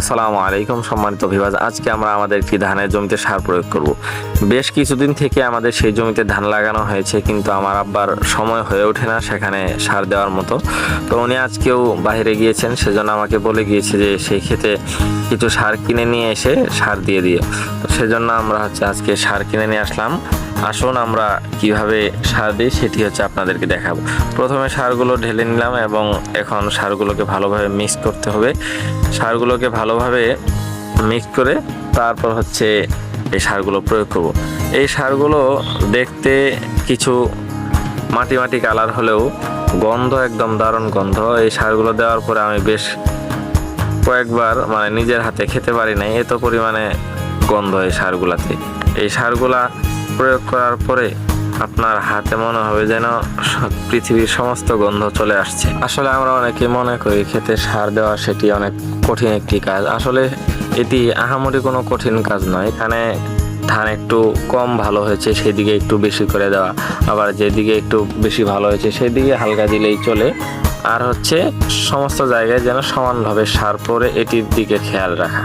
আসসালামু আলাইকুম সম্মানিত ভিবাজ আজকে আমরা আমাদের একটি ধানের জমিতে সার প্রয়োগ করব। বেশ কিছুদিন থেকে আমাদের সেই জমিতে ধান লাগানো হয়েছে, কিন্তু আমার আব্বার সময় হয়ে ওঠে না সেখানে সার দেওয়ার মতো। তো উনি আজকেও বাইরে গিয়েছেন, সেজন্য আমাকে বলে গিয়েছে যে সেই ক্ষেতে কিছু সার কিনে নিয়ে এসে সার দিয়ে দিও। তো সেজন্য আমরা হচ্ছে আজকে সার কিনে নিয়ে আসলাম। আসুন আমরা কীভাবে সার দিই সেটি হচ্ছে আপনাদেরকে দেখাবো। প্রথমে সারগুলো ঢেলে নিলাম এবং এখন সারগুলোকে ভালোভাবে মিক্স করতে হবে। সারগুলোকে ভালোভাবে মিক্স করে তারপর হচ্ছে এই সারগুলো প্রয়োগ করব। এই সারগুলো দেখতে কিছু মাটি মাটি কালার হলেও গন্ধ একদম দারুণ গন্ধ। এই সারগুলো দেওয়ার পরে আমি বেশ কয়েকবার মানে নিজের হাতে খেতে পারি নাই। এত পরিমাণে গন্ধ এই সারগুলাতে। এই সারগুলা প্রয়োগ করার পরে আপনার হাতে মনে হবে যেন পৃথিবীর সমস্ত গন্ধ চলে আসছে। আসলে আমরা অনেকে মনে করি খেতে সার দেওয়া সেটি অনেক কঠিন একটি কাজ। আসলে এটি আহামরি কোনো কঠিন কাজ নয়। এখানে ধান একটু কম ভালো হয়েছে, সেদিকে একটু বেশি করে দেওয়া। আবার যেদিকে একটু বেশি ভালো হয়েছে, সেদিকে হালকা দিলেই চলে। আর হচ্ছে সমস্ত জায়গায় যেন সমানভাবে সার পরে এটির দিকে খেয়াল রাখা।